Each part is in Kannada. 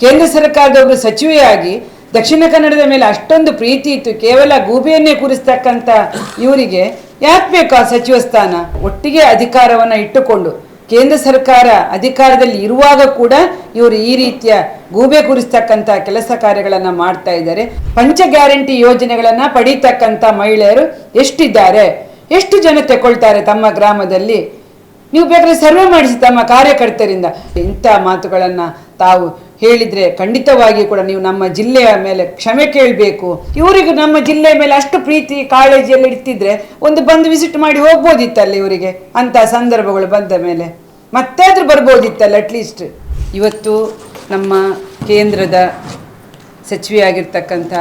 ಕೇಂದ್ರ ಸರ್ಕಾರದ ಒಬ್ಬರು ಸಚಿವೆಯಾಗಿ ದಕ್ಷಿಣ ಕನ್ನಡದ ಮೇಲೆ ಅಷ್ಟೊಂದು ಪ್ರೀತಿ ಇತ್ತು. ಕೇವಲ ಗೂಬೆಯನ್ನೇ ಕೂರಿಸ್ತಕ್ಕಂಥ ಇವರಿಗೆ ಯಾಕೆ ಬೇಕು ಆ ಸಚಿವ ಸ್ಥಾನ? ಒಟ್ಟಿಗೆ ಅಧಿಕಾರವನ್ನ ಇಟ್ಟುಕೊಂಡು ಕೇಂದ್ರ ಸರ್ಕಾರ ಅಧಿಕಾರದಲ್ಲಿ ಇರುವಾಗ ಕೂಡ ಇವರು ಈ ರೀತಿಯ ಗೂಬೆ ಕೂರಿಸ್ತಕ್ಕಂಥ ಕೆಲಸ ಕಾರ್ಯಗಳನ್ನು ಮಾಡ್ತಾ ಇದ್ದಾರೆ. ಪಂಚ ಗ್ಯಾರಂಟಿ ಯೋಜನೆಗಳನ್ನ ಪಡೀತಕ್ಕಂಥ ಮಹಿಳೆಯರು ಎಷ್ಟಿದ್ದಾರೆ? ಎಷ್ಟು ಜನ ತಗೊಳ್ತಾರೆ ತಮ್ಮ ಗ್ರಾಮದಲ್ಲಿ? ನೀವು ಬೇಕಾದ್ರೆ ಸರ್ವೆ ಮಾಡಿಸಿ ತಮ್ಮ ಕಾರ್ಯಕರ್ತರಿಂದ. ಇಂಥ ಮಾತುಗಳನ್ನ ತಾವು ಹೇಳಿದ್ರೆ ಖಂಡಿತವಾಗಿ ಕೂಡ ನೀವು ನಮ್ಮ ಜಿಲ್ಲೆಯ ಮೇಲೆ ಕ್ಷಮೆ ಕೇಳಬೇಕು. ಇವರಿಗೆ ನಮ್ಮ ಜಿಲ್ಲೆಯ ಮೇಲೆ ಅಷ್ಟು ಪ್ರೀತಿ ಕಾಳಜಿಯಲ್ಲಿ ಇಡ್ತಿದ್ರೆ ಒಂದು ಬಂದು ವಿಸಿಟ್ ಮಾಡಿ ಹೋಗ್ಬೋದಿತ್ತಲ್ಲ ಇವರಿಗೆ? ಅಂತ ಸಂದರ್ಭಗಳು ಬಂದ ಮೇಲೆ. ಮತ್ತಾದರೂ ಬರ್ಬೋದಿತ್ತಲ್ಲ ಅಟ್ಲೀಸ್ಟ್ ಇವತ್ತು ನಮ್ಮ ಕೇಂದ್ರದ ಸಚಿವೆಯಾಗಿರ್ತಕ್ಕಂಥ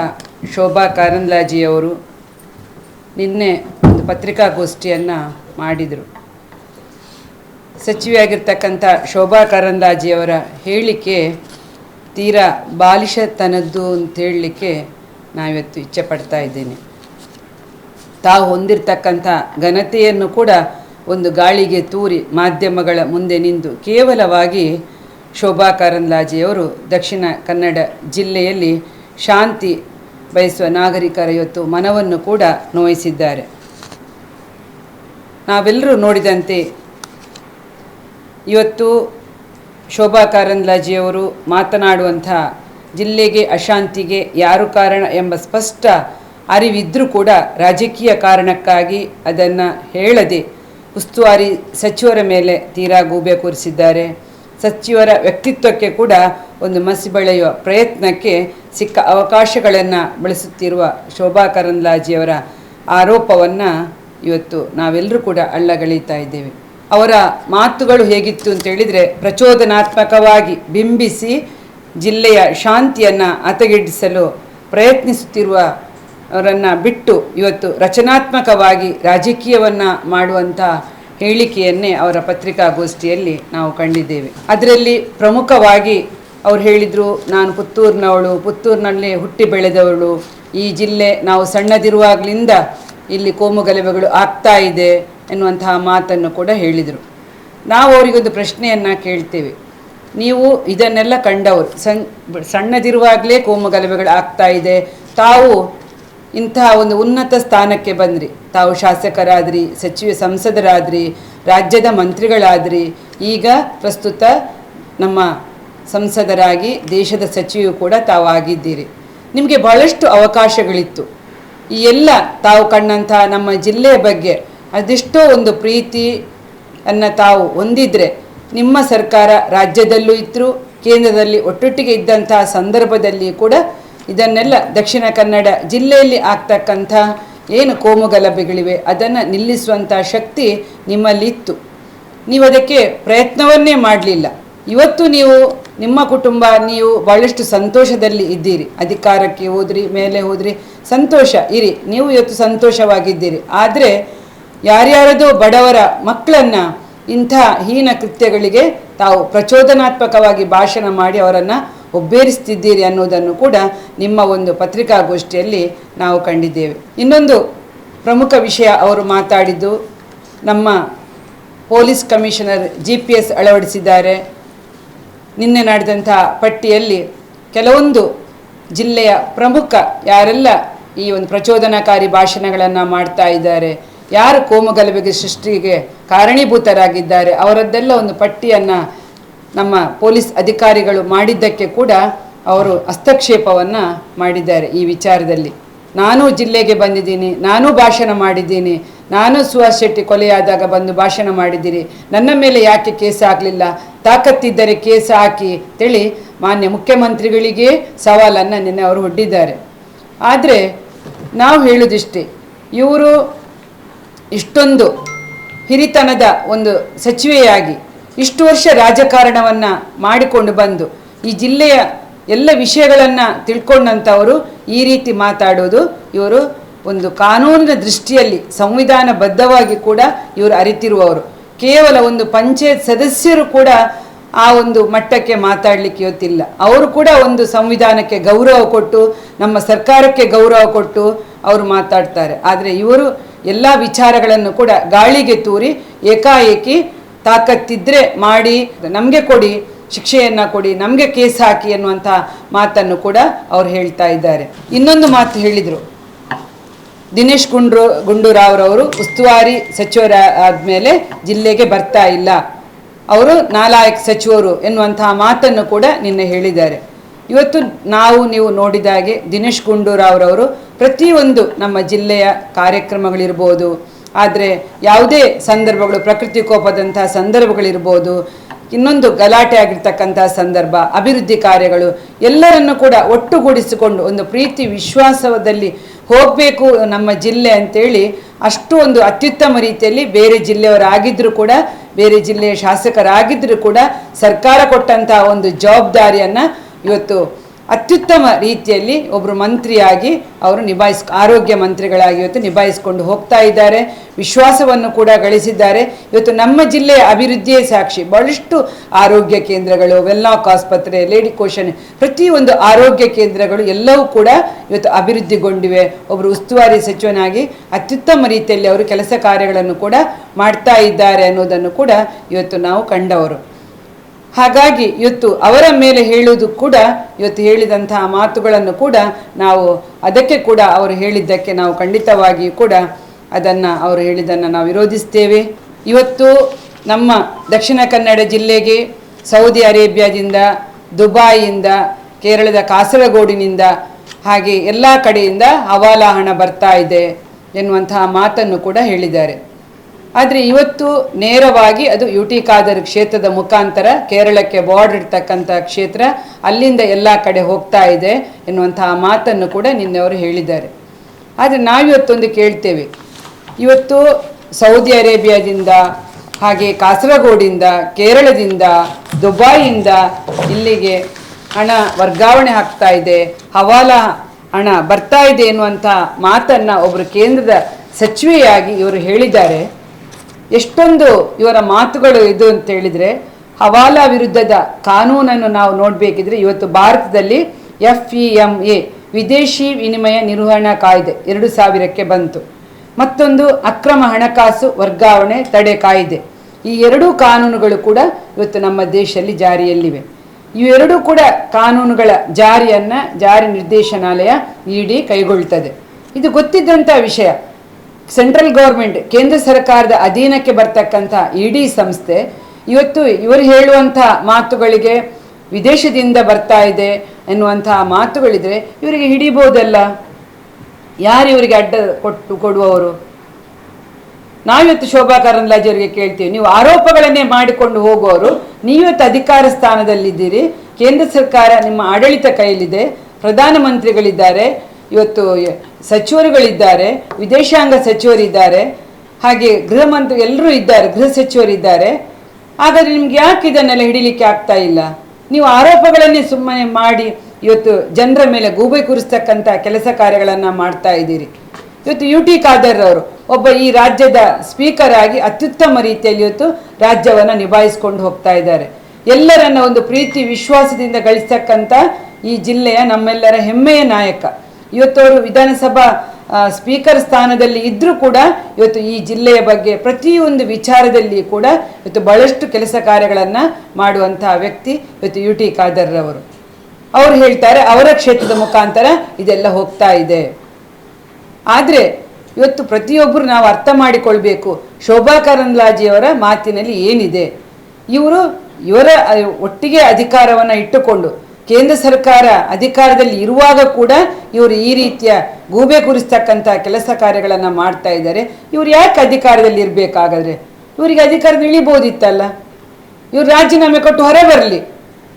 ಶೋಭಾ ಕಾರಂದ್ಲಾಜಿಯವರು ನಿನ್ನೆ ಒಂದು ಪತ್ರಿಕಾಗೋಷ್ಠಿಯನ್ನು ಮಾಡಿದರು. ಸಚಿವೆಯಾಗಿರ್ತಕ್ಕಂಥ ಶೋಭಾ ಕಾರಂದ್ಲಾಜಿಯವರ ಹೇಳಿಕೆ ತೀರಾ ಬಾಲಿಶತನದ್ದು ಅಂತ ಹೇಳಲಿಕ್ಕೆ ನಾವಿವತ್ತು ಇಚ್ಛೆ ಪಡ್ತಾ ಇದ್ದೇನೆ. ತಾವು ಹೊಂದಿರತಕ್ಕಂಥ ಘನತೆಯನ್ನು ಕೂಡ ಒಂದು ಗಾಳಿಗೆ ತೂರಿ ಮಾಧ್ಯಮಗಳ ಮುಂದೆ ನಿಂತು ಕೇವಲವಾಗಿ ಶೋಭಾ ಕಾರಂದ್ಲಾಜೆಯವರು ದಕ್ಷಿಣ ಕನ್ನಡ ಜಿಲ್ಲೆಯಲ್ಲಿ ಶಾಂತಿ ಬಯಸುವ ನಾಗರಿಕರ ಇವತ್ತು ಮನವನ್ನು ಕೂಡ ನೋಯಿಸಿದ್ದಾರೆ. ನಾವೆಲ್ಲರೂ ನೋಡಿದಂತೆ ಇವತ್ತು ಶೋಭಾ ಕಾರಂದ್ಲಾಜಿಯವರು ಮಾತನಾಡುವಂಥ ಜಿಲ್ಲೆಗೆ ಅಶಾಂತಿಗೆ ಯಾರು ಕಾರಣ ಎಂಬ ಸ್ಪಷ್ಟ ಅರಿವಿದ್ರೂ ಕೂಡ ರಾಜಕೀಯ ಕಾರಣಕ್ಕಾಗಿ ಅದನ್ನು ಹೇಳದೆ ಉಸ್ತುವಾರಿ ಸಚಿವರ ಮೇಲೆ ತೀರಾ ಗೂಬೆ ಕೂರಿಸಿದ್ದಾರೆ. ಸಚಿವರ ವ್ಯಕ್ತಿತ್ವಕ್ಕೆ ಕೂಡ ಒಂದು ಮಸಿ ಬೆಳೆಯುವ ಪ್ರಯತ್ನಕ್ಕೆ ಸಿಕ್ಕ ಅವಕಾಶಗಳನ್ನು ಬಳಸುತ್ತಿರುವ ಶೋಭಾ ಕರಂದ್ಲಾಜಿಯವರ ಆರೋಪವನ್ನು ಇವತ್ತು ನಾವೆಲ್ಲರೂ ಕೂಡ ಅಳ್ಳಗಳೀತಾ ಇದ್ದೇವೆ. ಅವರ ಮಾತುಗಳು ಹೇಗಿತ್ತು ಅಂತ ಹೇಳಿದರೆ ಪ್ರಚೋದನಾತ್ಮಕವಾಗಿ ಬಿಂಬಿಸಿ ಜಿಲ್ಲೆಯ ಶಾಂತಿಯನ್ನು ಅತಗೆಡಿಸಲು ಪ್ರಯತ್ನಿಸುತ್ತಿರುವ ಅವರನ್ನು ಬಿಟ್ಟು ಇವತ್ತು ರಚನಾತ್ಮಕವಾಗಿ ರಾಜಕೀಯವನ್ನು ಮಾಡುವಂಥ ಹೇಳಿಕೆಯನ್ನೇ ಅವರ ಪತ್ರಿಕಾಗೋಷ್ಠಿಯಲ್ಲಿ ನಾವು ಕಂಡಿದ್ದೇವೆ. ಅದರಲ್ಲಿ ಪ್ರಮುಖವಾಗಿ ಅವ್ರು ಹೇಳಿದರು, ನಾನು ಪುತ್ತೂರಿನವಳು, ಪುತ್ತೂರಿನಲ್ಲಿ ಹುಟ್ಟಿ ಬೆಳೆದವಳು, ಈ ಜಿಲ್ಲೆ ನಾವು ಸಣ್ಣದಿರುವಾಗಲಿಂದ ಇಲ್ಲಿ ಕೋಮುಗಲಭೆಗಳು ಆಗ್ತಾ ಇದೆ ಎನ್ನುವಂತಹ ಮಾತನ್ನು ಕೂಡ ಹೇಳಿದರು. ನಾವು ಅವರಿಗೊಂದು ಪ್ರಶ್ನೆಯನ್ನು ಕೇಳ್ತೇವೆ. ನೀವು ಇದನ್ನೆಲ್ಲ ಕಂಡವರು ಸಂ ಸಣ್ಣದಿರುವಾಗಲೇ ಕೋಮುಗಲಭೆಗಳು ಆಗ್ತಾ ಇದೆ. ತಾವು ಇಂತಹ ಒಂದು ಉನ್ನತ ಸ್ಥಾನಕ್ಕೆ ಬಂದ್ರಿ. ತಾವು ಶಾಸಕರಾದ್ರಿ, ಸಚಿವ ಸಂಸದರಾದ್ರಿ, ರಾಜ್ಯದ ಮಂತ್ರಿಗಳಾದ್ರಿ. ಈಗ ಪ್ರಸ್ತುತ ನಮ್ಮ ಸಂಸದರಾಗಿ ದೇಶದ ಸಚಿವ ಕೂಡ ತಾವು ಆಗಿದ್ದೀರಿ. ನಿಮಗೆ ಬಹಳಷ್ಟು ಅವಕಾಶಗಳಿತ್ತು. ಈ ಎಲ್ಲ ತಾವು ಕಂಡಂತಹ ನಮ್ಮ ಜಿಲ್ಲೆಯ ಬಗ್ಗೆ ಅದೆಷ್ಟೋ ಒಂದು ಪ್ರೀತಿ ಅನ್ನ ತಾವು ಹೊಂದಿದ್ರೆ ನಿಮ್ಮ ಸರ್ಕಾರ ರಾಜ್ಯದಲ್ಲೂ ಇದ್ದರು ಕೇಂದ್ರದಲ್ಲಿ ಒಟ್ಟೊಟ್ಟಿಗೆ ಇದ್ದಂತಹ ಸಂದರ್ಭದಲ್ಲಿ ಕೂಡ ಇದನ್ನೆಲ್ಲ ದಕ್ಷಿಣ ಕನ್ನಡ ಜಿಲ್ಲೆಯಲ್ಲಿ ಆಗ್ತಕ್ಕಂಥ ಏನು ಕೋಮುಗಲಭೆಗಳಿವೆ, ಅದನ್ನು ನಿಲ್ಲಿಸುವಂಥ ಶಕ್ತಿ ನಿಮ್ಮಲ್ಲಿತ್ತು ನೀವು ಅದಕ್ಕೆ ಪ್ರಯತ್ನವನ್ನೇ ಮಾಡಲಿಲ್ಲ. ಇವತ್ತು ನೀವು, ನಿಮ್ಮ ಕುಟುಂಬ, ನೀವು ಭಾಳಷ್ಟು ಸಂತೋಷದಲ್ಲಿ ಇದ್ದೀರಿ. ಅಧಿಕಾರಕ್ಕೆ ಹೋದ್ರಿ, ಮೇಲೆ ಹೋದ್ರಿ, ಸಂತೋಷ ಇರಿ. ನೀವು ಇವತ್ತು ಸಂತೋಷವಾಗಿದ್ದೀರಿ. ಆದರೆ ಯಾರ್ಯಾರದೋ ಬಡವರ ಮಕ್ಕಳನ್ನು ಇಂಥ ಹೀನ ಕೃತ್ಯಗಳಿಗೆ ತಾವು ಪ್ರಚೋದನಾತ್ಮಕವಾಗಿ ಭಾಷಣ ಮಾಡಿ ಅವರನ್ನು ಒಬ್ಬೇರಿಸ್ತಿದ್ದೀರಿ ಅನ್ನೋದನ್ನು ಕೂಡ ನಿಮ್ಮ ಒಂದು ಪತ್ರಿಕಾಗೋಷ್ಠಿಯಲ್ಲಿ ನಾವು ಕಂಡಿದ್ದೇವೆ. ಇನ್ನೊಂದು ಪ್ರಮುಖ ವಿಷಯ ಅವರು ಮಾತಾಡಿದ್ದು, ನಮ್ಮ police commissioner G P S ಅಳವಡಿಸಿದ್ದಾರೆ. ನಿನ್ನೆ ನಡೆದಂಥ ಪಟ್ಟಿಯಲ್ಲಿ ಕೆಲವೊಂದು ಜಿಲ್ಲೆಯ ಪ್ರಮುಖ ಯಾರೆಲ್ಲ ಈ ಒಂದು ಪ್ರಚೋದನಕಾರಿ ಭಾಷಣಗಳನ್ನು ಮಾಡ್ತಾ ಇದ್ದಾರೆ ಯಾರು ಕೋಮುಗಲಭೆಗೆ ಸೃಷ್ಟಿಗೆ ಕಾರಣೀಭೂತರಾಗಿದ್ದಾರೆ ಅವರದ್ದೆಲ್ಲ ಒಂದು ಪಟ್ಟಿಯನ್ನು ನಮ್ಮ ಪೊಲೀಸ್ ಅಧಿಕಾರಿಗಳು ಮಾಡಿದ್ದಕ್ಕೆ ಕೂಡ ಅವರು ಹಸ್ತಕ್ಷೇಪವನ್ನು ಮಾಡಿದ್ದಾರೆ ಈ ವಿಚಾರದಲ್ಲಿ. ನಾನು ಜಿಲ್ಲೆಗೆ ಬಂದಿದ್ದೀನಿ, ನಾನು ಭಾಷಣ ಮಾಡಿದ್ದೀನಿ, ನಾನು ಸುಹಾಸ್ ಶೆಟ್ಟಿ ಕೊಲೆಯಾದಾಗ ಬಂದು ಭಾಷಣ ಮಾಡಿದ್ದೀರಿ, ನನ್ನ ಮೇಲೆ ಯಾಕೆ ಕೇಸ್ ಆಗಲಿಲ್ಲ, ತಾಕತ್ತಿದ್ದರೆ ಕೇಸ್ ಹಾಕಿ ತಿಳಿ ಮಾನ್ಯ ಮುಖ್ಯಮಂತ್ರಿಗಳಿಗೆ ಸವಾಲನ್ನು ನಿನ್ನೆ ಅವರು ಹೊಡ್ಡಿದ್ದಾರೆ. ಆದರೆ ನಾವು ಹೇಳುವುದಿಷ್ಟೇ ಇವರು ಇಷ್ಟೊಂದು ಹಿರಿತನದ ಒಂದು ಸಚಿವೆಯಾಗಿ ಇಷ್ಟು ವರ್ಷ ರಾಜಕಾರಣವನ್ನು ಮಾಡಿಕೊಂಡು ಬಂದು ಈ ಜಿಲ್ಲೆಯ ಎಲ್ಲ ವಿಷಯಗಳನ್ನು ತಿಳ್ಕೊಂಡಂಥವರು ಈ ರೀತಿ ಮಾತಾಡೋದು ಇವರು ಒಂದು ಕಾನೂನಿನ ದೃಷ್ಟಿಯಲ್ಲಿ ಸಂವಿಧಾನಬದ್ಧವಾಗಿ ಕೂಡ ಇವರು ಅರಿತಿರುವವರು. ಕೇವಲ ಒಂದು ಪಂಚಾಯತ್ ಸದಸ್ಯರು ಕೂಡ ಆ ಒಂದು ಮಟ್ಟಕ್ಕೆ ಮಾತಾಡಲಿಕ್ಕೆ ಇವತ್ತಿಲ್ಲ. ಅವರು ಕೂಡ ಒಂದು ಸಂವಿಧಾನಕ್ಕೆ ಗೌರವ ಕೊಟ್ಟು, ನಮ್ಮ ಸರ್ಕಾರಕ್ಕೆ ಗೌರವ ಕೊಟ್ಟು ಅವರು ಮಾತಾಡ್ತಾರೆ. ಆದರೆ ಇವರು ಎಲ್ಲ ವಿಚಾರಗಳನ್ನು ಕೂಡ ಗಾಳಿಗೆ ತೂರಿ, ಏಕಾಏಕಿ ತಾಕತ್ತಿದ್ರೆ ಮಾಡಿ, ನಮಗೆ ಕೊಡಿ, ಶಿಕ್ಷೆಯನ್ನು ಕೊಡಿ, ನಮಗೆ ಕೇಸ್ ಹಾಕಿ ಅನ್ನುವಂಥ ಮಾತನ್ನು ಕೂಡ ಅವ್ರು ಹೇಳ್ತಾ ಇದ್ದಾರೆ. ಇನ್ನೊಂದು ಮಾತು ಹೇಳಿದರು. ದಿನೇಶ್ ಗುಂಡ್ರು, ಗುಂಡೂರಾವ್ರವರು ಉಸ್ತುವಾರಿ ಸಚಿವರ ಆದಮೇಲೆ ಜಿಲ್ಲೆಗೆ ಬರ್ತಾ ಇಲ್ಲ. ಅವರು ನಾಲಾಯಕ್ ಸಚಿವರು ಎನ್ನುವಂತಹ ಮಾತನ್ನು ಕೂಡ ನಿನ್ನೆ ಹೇಳಿದ್ದಾರೆ. ಇವತ್ತು ನಾವು ನೀವು ನೋಡಿದ ಹಾಗೆ ದಿನೇಶ್ ಗುಂಡೂರಾವ್ ಅವರು ಪ್ರತಿಯೊಂದು ನಮ್ಮ ಜಿಲ್ಲೆಯ ಕಾರ್ಯಕ್ರಮಗಳಿರ್ಬೋದು, ಆದರೆ ಯಾವುದೇ ಸಂದರ್ಭಗಳು ಪ್ರಕೃತಿ ಕೋಪದಂತಹ ಸಂದರ್ಭಗಳಿರ್ಬೋದು ಇನ್ನೊಂದು ಗಲಾಟೆ ಆಗಿರ್ತಕ್ಕಂತಹ ಸಂದರ್ಭ, ಅಭಿವೃದ್ಧಿ ಕಾರ್ಯಗಳು, ಎಲ್ಲರನ್ನು ಕೂಡ ಒಟ್ಟುಗೂಡಿಸಿಕೊಂಡು ಒಂದು ಪ್ರೀತಿ ವಿಶ್ವಾಸದಲ್ಲಿ ಹೋಗಬೇಕು ನಮ್ಮ ಜಿಲ್ಲೆ ಅಂತೇಳಿ ಅಷ್ಟು ಒಂದು ಅತ್ಯುತ್ತಮ ರೀತಿಯಲ್ಲಿ ಬೇರೆ ಜಿಲ್ಲೆಯವರಾಗಿದ್ದರೂ ಕೂಡ, ಬೇರೆ ಜಿಲ್ಲೆಯ ಶಾಸಕರಾಗಿದ್ದರೂ ಕೂಡ ಸರ್ಕಾರ ಕೊಟ್ಟಂತಹ ಒಂದು ಜವಾಬ್ದಾರಿಯನ್ನು ಇವತ್ತು ಅತ್ಯುತ್ತಮ ರೀತಿಯಲ್ಲಿ ಒಬ್ಬರು ಮಂತ್ರಿಯಾಗಿ ಅವರು ನಿಭಾಯಿಸ್, ಆರೋಗ್ಯ ಮಂತ್ರಿಗಳಾಗಿ ಇವತ್ತು ನಿಭಾಯಿಸಿಕೊಂಡು ಹೋಗ್ತಾ ಇದ್ದಾರೆ. ವಿಶ್ವಾಸವನ್ನು ಕೂಡ ಗಳಿಸಿದ್ದಾರೆ. ಇವತ್ತು ನಮ್ಮ ಜಿಲ್ಲೆಯ ಅಭಿವೃದ್ಧಿಯೇ ಸಾಕ್ಷಿ. ಬಹಳಷ್ಟು ಆರೋಗ್ಯ ಕೇಂದ್ರಗಳು ವೆಲ್ಲಾಕ್ ಆಸ್ಪತ್ರೆ ಲೇಡಿ ಕೋಶನ್ ಪ್ರತಿಯೊಂದು ಆರೋಗ್ಯ ಕೇಂದ್ರಗಳು ಎಲ್ಲವೂ ಕೂಡ ಇವತ್ತು ಅಭಿವೃದ್ಧಿಗೊಂಡಿವೆ. ಒಬ್ಬರು ಉಸ್ತುವಾರಿ ಸಚಿವನಾಗಿ ಅತ್ಯುತ್ತಮ ರೀತಿಯಲ್ಲಿ ಅವರು ಕೆಲಸ ಕಾರ್ಯಗಳನ್ನು ಕೂಡ ಮಾಡ್ತಾ ಇದ್ದಾರೆ ಅನ್ನೋದನ್ನು ಕೂಡ ಇವತ್ತು ನಾವು ಕಂಡವರು. ಹಾಗಾಗಿ ಇವತ್ತು ಅವರ ಮೇಲೆ ಹೇಳುವುದು ಕೂಡ ಇವತ್ತು ಹೇಳಿದಂತಹ ಮಾತುಗಳನ್ನು ಕೂಡ ನಾವು ಅದಕ್ಕೆ ಕೂಡ ಅವರು ಹೇಳಿದ್ದಕ್ಕೆ ನಾವು ಖಂಡಿತವಾಗಿಯೂ ಕೂಡ ಅದನ್ನು ಅವರು ಹೇಳಿದ್ದನ್ನು ನಾವು ವಿರೋಧಿಸ್ತೇವೆ. ಇವತ್ತು ನಮ್ಮ ದಕ್ಷಿಣ ಕನ್ನಡ ಜಿಲ್ಲೆಗೆ, ಸೌದಿ ಅರೇಬಿಯಾದಿಂದ ದುಬಾಯಿಯಿಂದ ಕೇರಳದ ಕಾಸರಗೋಡಿನಿಂದ ಹಾಗೆ ಎಲ್ಲ ಕಡೆಯಿಂದ ಹವಾಲಾ ಹಣ ಬರ್ತಾ ಇದೆ ಎನ್ನುವಂತಹ ಮಾತನ್ನು ಕೂಡ ಹೇಳಿದ್ದಾರೆ. ಆದರೆ ಇವತ್ತು ನೇರವಾಗಿ ಅದು ಯು ಟಿ ಖಾದರ್ ಕ್ಷೇತ್ರದ ಮುಖಾಂತರ ಕೇರಳಕ್ಕೆ ಬಾರ್ಡರ್ ಇರ್ತಕ್ಕಂಥ ಕ್ಷೇತ್ರ ಅಲ್ಲಿಂದ ಎಲ್ಲ ಕಡೆ ಹೋಗ್ತಾ ಇದೆ ಎನ್ನುವಂತಹ ಮಾತನ್ನು ಕೂಡ ನಿನ್ನೆ ಅವರು ಹೇಳಿದ್ದಾರೆ. ಆದರೆ ನಾವಿವತ್ತೊಂದು ಕೇಳ್ತೇವೆ. ಇವತ್ತು ಸೌದಿ ಅರೇಬಿಯಾದಿಂದ ಹಾಗೆ ಕಾಸರಗೋಡಿಂದ, ಕೇರಳದಿಂದ, ದುಬಾಯಿಂದ ಇಲ್ಲಿಗೆ ಹಣ ವರ್ಗಾವಣೆ ಆಗ್ತಾ ಇದೆ, ಹವಾಲಾ ಹಣ ಬರ್ತಾ ಇದೆ ಎನ್ನುವಂಥ ಮಾತನ್ನು ಒಬ್ಬರು ಕೇಂದ್ರದ ಸಚಿವೆಯಾಗಿ ಇವರು ಹೇಳಿದ್ದಾರೆ. ಎಷ್ಟೊಂದು ಇವರ ಮಾತುಗಳು ಇದು ಅಂತ ಹೇಳಿದರೆ, ಹವಾಲಾ ವಿರುದ್ಧದ ಕಾನೂನನ್ನು ನಾವು ನೋಡಬೇಕಿದ್ರೆ ಇವತ್ತು ಭಾರತದಲ್ಲಿ ಎಫ್ ಇ ಎಂ ಎ ವಿದೇಶಿ ವಿನಿಮಯ ನಿರ್ವಹಣಾ ಕಾಯ್ದೆ, ಎರಡು ಸಾವಿರಕ್ಕೆ ಬಂತು. ಮತ್ತೊಂದು ಅಕ್ರಮ ಹಣಕಾಸು ವರ್ಗಾವಣೆ ತಡೆ ಕಾಯ್ದೆ. ಈ ಎರಡೂ ಕಾನೂನುಗಳು ಕೂಡ ಇವತ್ತು ನಮ್ಮ ದೇಶದಲ್ಲಿ ಜಾರಿಯಲ್ಲಿವೆ. ಇವೆರಡೂ ಕೂಡ ಕಾನೂನುಗಳ ಜಾರಿಯನ್ನು, ಜಾರಿ ನಿರ್ದೇಶನಾಲಯ ಇಡಿ ಕೈಗೊಳ್ತದೆ. ಇದು ಗೊತ್ತಿದ್ದಂಥ ವಿಷಯ. ಸೆಂಟ್ರಲ್ ಗೌರ್ಮೆಂಟ್, ಕೇಂದ್ರ ಸರ್ಕಾರದ ಅಧೀನಕ್ಕೆ ಬರ್ತಕ್ಕಂಥ ಇಡಿ ಸಂಸ್ಥೆ ಇವತ್ತು ಇವರು ಹೇಳುವಂಥ ಮಾತುಗಳಿಗೆ ವಿದೇಶದಿಂದ ಬರ್ತಾ ಇದೆ ಎನ್ನುವಂತಹ ಮಾತುಗಳಿದ್ರೆ ಇವರಿಗೆ ಹಿಡಿಬೋದಲ್ಲ? ಯಾರು ಇವರಿಗೆ ಅಡ್ಡ ಕೊಟ್ಟು ಕೊಡುವವರು? ನಾವಿವತ್ತು ಶೋಭಾ ಕರಂದ್ಲಾಜೆ ಅವರಿಗೆ ಕೇಳ್ತೀವಿ, ನೀವು ಆರೋಪಗಳನ್ನೇ ಮಾಡಿಕೊಂಡು ಹೋಗುವವರು ನೀವತ್ತು ಅಧಿಕಾರ ಸ್ಥಾನದಲ್ಲಿದ್ದೀರಿ, ಕೇಂದ್ರ ಸರ್ಕಾರ ನಿಮ್ಮ ಆಡಳಿತ ಕೈಯಲ್ಲಿದೆ, ಪ್ರಧಾನಮಂತ್ರಿಗಳಿದ್ದಾರೆ ಇವತ್ತು ಸಚಿವರುಗಳಿದ್ದಾರೆ, ವಿದೇಶಾಂಗ ಸಚಿವರಿದ್ದಾರೆ, ಹಾಗೆ ಗೃಹ ಮಂತ್ರಿ ಎಲ್ಲರೂ ಇದ್ದಾರೆ, ಗೃಹ ಸಚಿವರಿದ್ದಾರೆ. ಆದರೆ ನಿಮ್ಗೆ ಯಾಕೆ ಇದನ್ನೆಲ್ಲ ಹಿಡಿಲಿಕ್ಕೆ ಆಗ್ತಾ ಇಲ್ಲ? ನೀವು ಆರೋಪಗಳನ್ನೇ ಸುಮ್ಮನೆ ಮಾಡಿ ಇವತ್ತು ಜನರ ಮೇಲೆ ಗೂಬೆ ಕೂರಿಸ್ತಕ್ಕಂಥ ಕೆಲಸ ಕಾರ್ಯಗಳನ್ನು ಮಾಡ್ತಾ ಇದ್ದೀರಿ. ಇವತ್ತು ಯು ಟಿ ಖಾದರ್ ಅವರು ಒಬ್ಬ ಈ ರಾಜ್ಯದ ಸ್ಪೀಕರ್ ಆಗಿ ಅತ್ಯುತ್ತಮ ರೀತಿಯಲ್ಲಿ ಇವತ್ತು ರಾಜ್ಯವನ್ನು ನಿಭಾಯಿಸ್ಕೊಂಡು ಹೋಗ್ತಾ ಇದ್ದಾರೆ. ಎಲ್ಲರನ್ನ ಒಂದು ಪ್ರೀತಿ, ವಿಶ್ವಾಸದಿಂದ ಗಳಿಸ್ತಕ್ಕಂಥ ಈ ಜಿಲ್ಲೆಯ ನಮ್ಮೆಲ್ಲರ ಹೆಮ್ಮೆಯ ನಾಯಕ. ಇವತ್ತು ಅವರು ವಿಧಾನಸಭಾ ಸ್ಪೀಕರ್ ಸ್ಥಾನದಲ್ಲಿ ಇದ್ದರೂ ಕೂಡ ಇವತ್ತು ಈ ಜಿಲ್ಲೆಯ ಬಗ್ಗೆ ಪ್ರತಿಯೊಂದು ವಿಚಾರದಲ್ಲಿ ಕೂಡ ಇವತ್ತು ಬಹಳಷ್ಟು ಕೆಲಸ ಕಾರ್ಯಗಳನ್ನು ಮಾಡುವಂತಹ ವ್ಯಕ್ತಿ ಇವತ್ತು ಯು ಟಿ ಖಾದರ್ ಅವರು ಅವರು ಹೇಳ್ತಾರೆ, ಅವರ ಕ್ಷೇತ್ರದ ಮುಖಾಂತರ ಇದೆಲ್ಲ ಹೋಗ್ತಾ ಇದೆ. ಆದರೆ ಇವತ್ತು ಪ್ರತಿಯೊಬ್ಬರು ನಾವು ಅರ್ಥ ಮಾಡಿಕೊಳ್ಬೇಕು ಶೋಭಾ ಕರಂದ್ಲಾಜಿಯವರ ಮಾತಿನಲ್ಲಿ ಏನಿದೆ. ಇವರು ಇವರ ಒಟ್ಟಿಗೆ ಅಧಿಕಾರವನ್ನು ಇಟ್ಟುಕೊಂಡು ಕೇಂದ್ರ ಸರ್ಕಾರ ಅಧಿಕಾರದಲ್ಲಿ ಇರುವಾಗ ಕೂಡ ಇವರು ಈ ರೀತಿಯ ಗೂಬೆ ಕುರಿಸ್ತಕ್ಕಂಥ ಕೆಲಸ ಕಾರ್ಯಗಳನ್ನು ಮಾಡ್ತಾ ಇದ್ದಾರೆ. ಇವರು ಯಾಕೆ ಅಧಿಕಾರದಲ್ಲಿ ಇರಬೇಕಾಗಾದ್ರೆ? ಇವರಿಗೆ ಅಧಿಕಾರ ಇಳಿಬೋದಿತ್ತಲ್ಲ. ಇವರು ರಾಜೀನಾಮೆ ಕೊಟ್ಟು ಹೊರ ಬರಲಿ.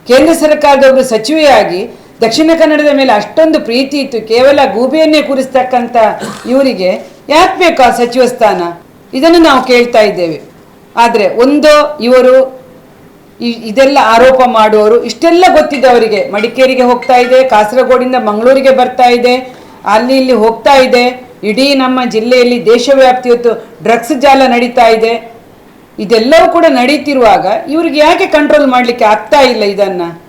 ಕೇಂದ್ರ ಸರ್ಕಾರದ ಒಬ್ಬರು ಸಚಿವೆಯಾಗಿ ದಕ್ಷಿಣ ಕನ್ನಡದ ಮೇಲೆ ಅಷ್ಟೊಂದು ಪ್ರೀತಿ ಇತ್ತು. ಕೇವಲ ಗೂಬೆಯನ್ನೇ ಕೂರಿಸ್ತಕ್ಕಂಥ ಇವರಿಗೆ ಯಾಕೆ ಬೇಕು ಆ ಸಚಿವ ಸ್ಥಾನ? ಇದನ್ನು ನಾವು ಕೇಳ್ತಾ ಇದ್ದೇವೆ. ಆದರೆ ಒಂದು ಇವರು ಈ- ಇದೆಲ್ಲ ಆರೋಪ ಮಾಡುವವರು, ಇಷ್ಟೆಲ್ಲ ಗೊತ್ತಿದೆ ಅವರಿಗೆ. ಮಡಿಕೇರಿಗೆ ಹೋಗ್ತಾ ಇದೆ, ಕಾಸರಗೋಡಿಂದ ಮಂಗಳೂರಿಗೆ ಬರ್ತಾ ಇದೆ, ಅಲ್ಲಿ ಇಲ್ಲಿ ಹೋಗ್ತಾ ಇದೆ. ಇಡೀ ನಮ್ಮ ಜಿಲ್ಲೆಯಲ್ಲಿ ದೇಶವ್ಯಾಪ್ತಿ ಹೊತ್ತು ಡ್ರಗ್ಸ್ ಜಾಲ ನಡೀತಾ ಇದೆ. ಇದೆಲ್ಲವೂ ಕೂಡ ನಡೀತಿರುವಾಗ ಇವ್ರಿಗೆ ಯಾಕೆ ಕಂಟ್ರೋಲ್ ಮಾಡಲಿಕ್ಕೆ ಆಗ್ತಾ ಇಲ್ಲ ಇದನ್ನು?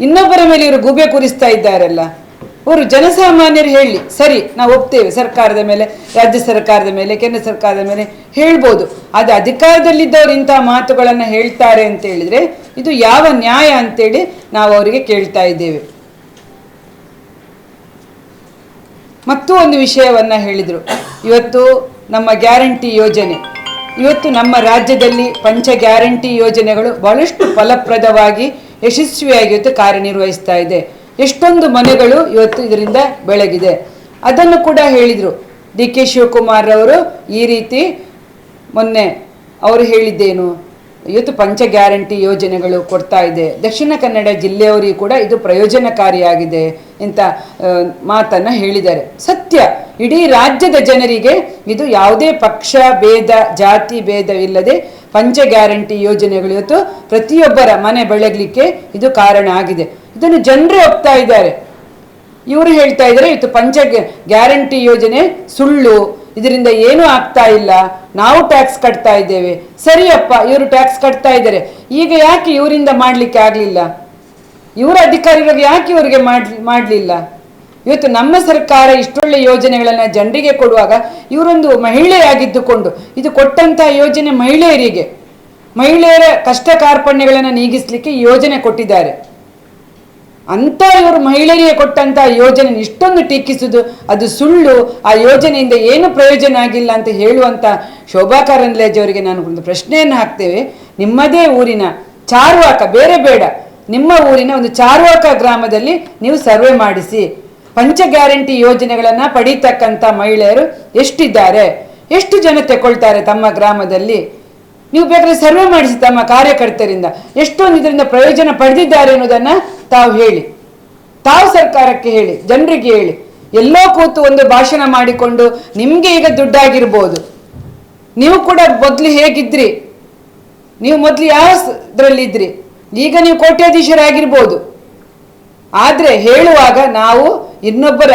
ಇನ್ನೊಬ್ಬರ ಮೇಲೆ ಇವರು ಗೂಬೆ ಕೂರಿಸ್ತಾ ಇದ್ದಾರಲ್ಲ. ಅವರು ಜನಸಾಮಾನ್ಯರು ಹೇಳಿ, ಸರಿ, ನಾವು ಒಪ್ತೇವೆ, ಸರ್ಕಾರದ ಮೇಲೆ, ರಾಜ್ಯ ಸರ್ಕಾರದ ಮೇಲೆ, ಕೇಂದ್ರ ಸರ್ಕಾರದ ಮೇಲೆ ಹೇಳ್ಬೋದು. ಅದು ಅಧಿಕಾರದಲ್ಲಿದ್ದವರು ಇಂಥ ಮಾತುಗಳನ್ನು ಹೇಳ್ತಾರೆ ಅಂತ ಹೇಳಿದ್ರೆ ಇದು ಯಾವ ನ್ಯಾಯ ಅಂತೇಳಿ ನಾವು ಅವರಿಗೆ ಕೇಳ್ತಾ ಇದ್ದೇವೆ. ಮತ್ತೂ ಒಂದು ವಿಷಯವನ್ನ ಹೇಳಿದರು. ಇವತ್ತು ನಮ್ಮ ಗ್ಯಾರಂಟಿ ಯೋಜನೆ. ಇವತ್ತು ನಮ್ಮ ರಾಜ್ಯದಲ್ಲಿ ಪಂಚ ಗ್ಯಾರಂಟಿ ಯೋಜನೆಗಳು ಬಹಳಷ್ಟು ಫಲಪ್ರದವಾಗಿ ಯಶಸ್ವಿಯಾಗಿ ಇವತ್ತು ಕಾರ್ಯನಿರ್ವಹಿಸ್ತಾ ಇದೆ. ಎಷ್ಟೊಂದು ಮನೆಗಳು ಇವತ್ತು ಇದರಿಂದ ಬೆಳಗಿದೆ. ಅದನ್ನು ಕೂಡ ಹೇಳಿದರು. ಡಿ ಕೆ ಶಿವಕುಮಾರ್ ಅವರು ಈ ರೀತಿ ಮೊನ್ನೆ ಅವರು ಹೇಳಿದ್ದೇನು, ಇವತ್ತು ಪಂಚ ಗ್ಯಾರಂಟಿ ಯೋಜನೆಗಳು ಕೊಡ್ತಾ ಇದೆ. ದಕ್ಷಿಣ ಕನ್ನಡ ಜಿಲ್ಲೆಯವರಿಗೂ ಕೂಡ ಇದು ಪ್ರಯೋಜನಕಾರಿಯಾಗಿದೆ ಅಂತ ಮಾತನ್ನು ಹೇಳಿದ್ದಾರೆ. ಸತ್ಯ, ಇಡೀ ರಾಜ್ಯದ ಜನರಿಗೆ ಇದು ಯಾವುದೇ ಪಕ್ಷ, ಭೇದ, ಜಾತಿ, ಭೇದವಿಲ್ಲದೆ ಪಂಚ ಗ್ಯಾರಂಟಿ ಯೋಜನೆಗಳು ಇವತ್ತು ಪ್ರತಿಯೊಬ್ಬರ ಮನೆ ಬೆಳಗಲಿಕ್ಕೆ ಇದು ಕಾರಣ ಆಗಿದೆ. ಇದನ್ನು ಜನರು ಒಪ್ತಾ ಇದ್ದಾರೆ. ಇವರು ಹೇಳ್ತಾ ಇದ್ದಾರೆ, ಇವತ್ತು ಪಂಚ ಗ್ಯಾರಂಟಿ ಯೋಜನೆ ಸುಳ್ಳು. ಇದರಿಂದ ಏನೂ ಆಗ್ತಾ ಇಲ್ಲ. ನಾವು ಟ್ಯಾಕ್ಸ್ ಕಟ್ತಾ ಇದ್ದೇವೆ. ಸರಿಯಪ್ಪ ಇವರು ಟ್ಯಾಕ್ಸ್ ಕಟ್ತಾ ಇದ್ದಾರೆ. ಈಗ ಯಾಕೆ ಇವರಿಂದ ಮಾಡಲಿಕ್ಕೆ ಆಗಲಿಲ್ಲ? ಇವರ ಅಧಿಕಾರಿಗಳು ಯಾಕೆ ಇವರಿಗೆ ಮಾಡ್ಲಿ, ಮಾಡಲಿಲ್ಲ? ಇವತ್ತು ನಮ್ಮ ಸರ್ಕಾರ ಇಷ್ಟೊಳ್ಳೆ ಯೋಜನೆಗಳನ್ನು ಜನರಿಗೆ ಕೊಡುವಾಗ ಇವರೊಂದು ಮಹಿಳೆಯಾಗಿದ್ದುಕೊಂಡು ಇದು ಕೊಟ್ಟಂತಹ ಯೋಜನೆ ಮಹಿಳೆಯರಿಗೆ, ಮಹಿಳೆಯರ ಕಷ್ಟ ಕಾರ್ಪಣ್ಯಗಳನ್ನು ನೀಗಿಸಲಿಕ್ಕೆ ಯೋಜನೆ ಕೊಟ್ಟಿದ್ದಾರೆ. ಅಂತ ಇವರು ಮಹಿಳೆಯರಿಗೆ ಕೊಟ್ಟಂತ ಯೋಜನೆ ಇಷ್ಟೊಂದು ಟೀಕಿಸುದು, ಅದು ಸುಳ್ಳು, ಆ ಯೋಜನೆಯಿಂದ ಏನು ಪ್ರಯೋಜನ ಆಗಿಲ್ಲ ಅಂತ ಹೇಳುವಂತ ಶೋಭಾ ಕಾರಂದ್ಲೇಜ್ ಅವರಿಗೆ ನಾನು ಒಂದು ಪ್ರಶ್ನೆಯನ್ನು ಹಾಕ್ತೇವೆ. ನಿಮ್ಮದೇ ಊರಿನ ಚಾರುವಾಕ, ಬೇರೆ ಬೇಡ, ನಿಮ್ಮ ಊರಿನ ಒಂದು ಚಾರುವಾಕ ಗ್ರಾಮದಲ್ಲಿ ನೀವು ಸರ್ವೆ ಮಾಡಿಸಿ. ಪಂಚ ಗ್ಯಾರಂಟಿ ಯೋಜನೆಗಳನ್ನ ಪಡೀತಕ್ಕಂಥ ಮಹಿಳೆಯರು ಎಷ್ಟಿದ್ದಾರೆ? ಎಷ್ಟು ಜನ ತಗೊಳ್ತಾರೆ ತಮ್ಮ ಗ್ರಾಮದಲ್ಲಿ? ನೀವು ಬೇಕಾದ್ರೆ ಸರ್ವೆ ಮಾಡಿಸಿ ತಮ್ಮ ಕಾರ್ಯಕರ್ತರಿಂದ. ಎಷ್ಟೊಂದು ಇದರಿಂದ ಪ್ರಯೋಜನ ಪಡೆದಿದ್ದಾರೆ ಅನ್ನೋದನ್ನ ತಾವು ಹೇಳಿ. ತಾವು ಸರ್ಕಾರಕ್ಕೆ ಹೇಳಿ, ಜನರಿಗೆ ಹೇಳಿ. ಎಲ್ಲೋ ಕೂತು ಒಂದು ಭಾಷಣ ಮಾಡಿಕೊಂಡು ನಿಮಗೆ ಈಗ ದುಡ್ಡಾಗಿರ್ಬೋದು. ನೀವು ಕೂಡ ಮೊದಲು ಹೇಗಿದ್ರಿ? ನೀವು ಮೊದಲು ಯಾವ ಇದ್ರಲ್ಲಿ ಈಗ ನೀವು ಕೋಟ್ಯಾಧೀಶರಾಗಿರ್ಬೋದು. ಆದ್ರೆ ಹೇಳುವಾಗ ನಾವು ಇನ್ನೊಬ್ಬರ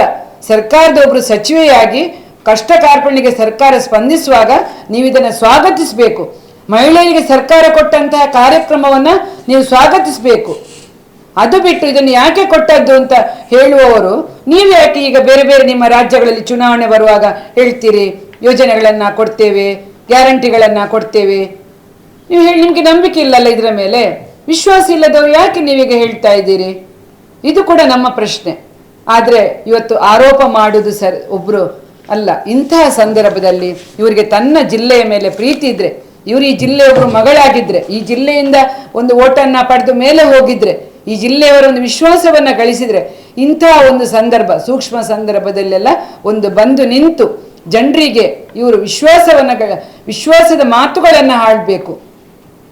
ಸರ್ಕಾರದ ಒಬ್ಬರು ಸಚಿವೆಯಾಗಿ ಕಷ್ಟ ಕಾರ್ಪಣ್ಯಕ್ಕೆ ಸರ್ಕಾರ ಸ್ಪಂದಿಸುವಾಗ ನೀವು ಇದನ್ನು ಸ್ವಾಗತಿಸಬೇಕು. ಮಹಿಳೆಯರಿಗೆ ಸರ್ಕಾರ ಕೊಟ್ಟಂತಹ ಕಾರ್ಯಕ್ರಮವನ್ನು ನೀವು ಸ್ವಾಗತಿಸಬೇಕು. ಅದು ಬಿಟ್ಟು ಇದನ್ನು ಯಾಕೆ ಕೊಟ್ಟದ್ದು ಅಂತ ಹೇಳುವವರು, ನೀವು ಯಾಕೆ ಈಗ ಬೇರೆ ಬೇರೆ ನಿಮ್ಮ ರಾಜ್ಯಗಳಲ್ಲಿ ಚುನಾವಣೆ ಬರುವಾಗ ಹೇಳ್ತೀರಿ, ಯೋಜನೆಗಳನ್ನ ಕೊಡ್ತೇವೆ, ಗ್ಯಾರಂಟಿಗಳನ್ನ ಕೊಡ್ತೇವೆ. ನೀವು ಹೇಳಿ, ನಿಮಗೆ ನಂಬಿಕೆ ಇಲ್ಲಲ್ಲ ಇದರ ಮೇಲೆ? ವಿಶ್ವಾಸ ಇಲ್ಲದವರು ಯಾಕೆ ನೀವೀಗ ಹೇಳ್ತಾ ಇದ್ದೀರಿ? ಇದು ಕೂಡ ನಮ್ಮ ಪ್ರಶ್ನೆ. ಆದರೆ ಇವತ್ತು ಆರೋಪ ಮಾಡುವುದು ಸರ್ ಒಬ್ರು ಅಲ್ಲ, ಇಂತಹ ಸಂದರ್ಭದಲ್ಲಿ ಇವರಿಗೆ ತನ್ನ ಜಿಲ್ಲೆಯ ಮೇಲೆ ಪ್ರೀತಿ ಇದ್ರೆ, ಇವರು ಈ ಜಿಲ್ಲೆಯೊಬ್ಬರು ಮಗಳಾಗಿದ್ರೆ, ಈ ಜಿಲ್ಲೆಯಿಂದ ಒಂದು ಓಟನ್ನು ಪಡೆದು ಮೇಲೆ ಹೋಗಿದ್ರೆ, ಈ ಜಿಲ್ಲೆಯವರ ಒಂದು ವಿಶ್ವಾಸವನ್ನ ಗಳಿಸಿದ್ರೆ, ಇಂತಹ ಒಂದು ಸಂದರ್ಭ, ಸೂಕ್ಷ್ಮ ಸಂದರ್ಭದಲ್ಲೆಲ್ಲ ಒಂದು ಬಂದು ನಿಂತು ಜನರಿಗೆ ಇವರು ವಿಶ್ವಾಸವನ್ನ ವಿಶ್ವಾಸದ ಮಾತುಗಳನ್ನ ಆಡಬೇಕು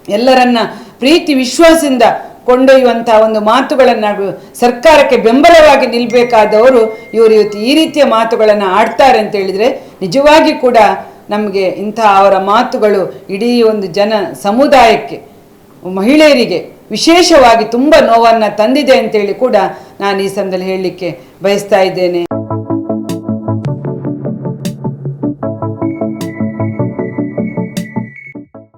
ಎಲ್ಲರನ್ನ ಪ್ರೀತಿ, ವಿಶ್ವಾಸದಿಂದ ಕೊಂಡೊಯ್ಯುವಂತಹ ಒಂದು ಮಾತುಗಳನ್ನು ಸರ್ಕಾರಕ್ಕೆ ಬೆಂಬಲವಾಗಿ ನಿಲ್ಲಬೇಕಾದವರು ಇವರು ಇವತ್ತು ಈ ರೀತಿಯ ಮಾತುಗಳನ್ನು ಆಡ್ತಾರೆ ಅಂತ ಹೇಳಿದ್ರೆ ನಿಜವಾಗಿ ಕೂಡ ನಮಗೆ ಇಂತಹ ಅವರ ಮಾತುಗಳು ಇಡೀ ಒಂದು ಜನ ಸಮುದಾಯಕ್ಕೆ, ಮಹಿಳೆಯರಿಗೆ ವಿಶೇಷವಾಗಿ ತುಂಬ ನೋವನ್ನು ತಂದಿದೆ ಅಂತೇಳಿ ಕೂಡ ನಾನು ಈ ಸಂದರ್ಭದಲ್ಲಿ ಹೇಳಲಿಕ್ಕೆ ಬಯಸ್ತಾ ಇದ್ದೇನೆ.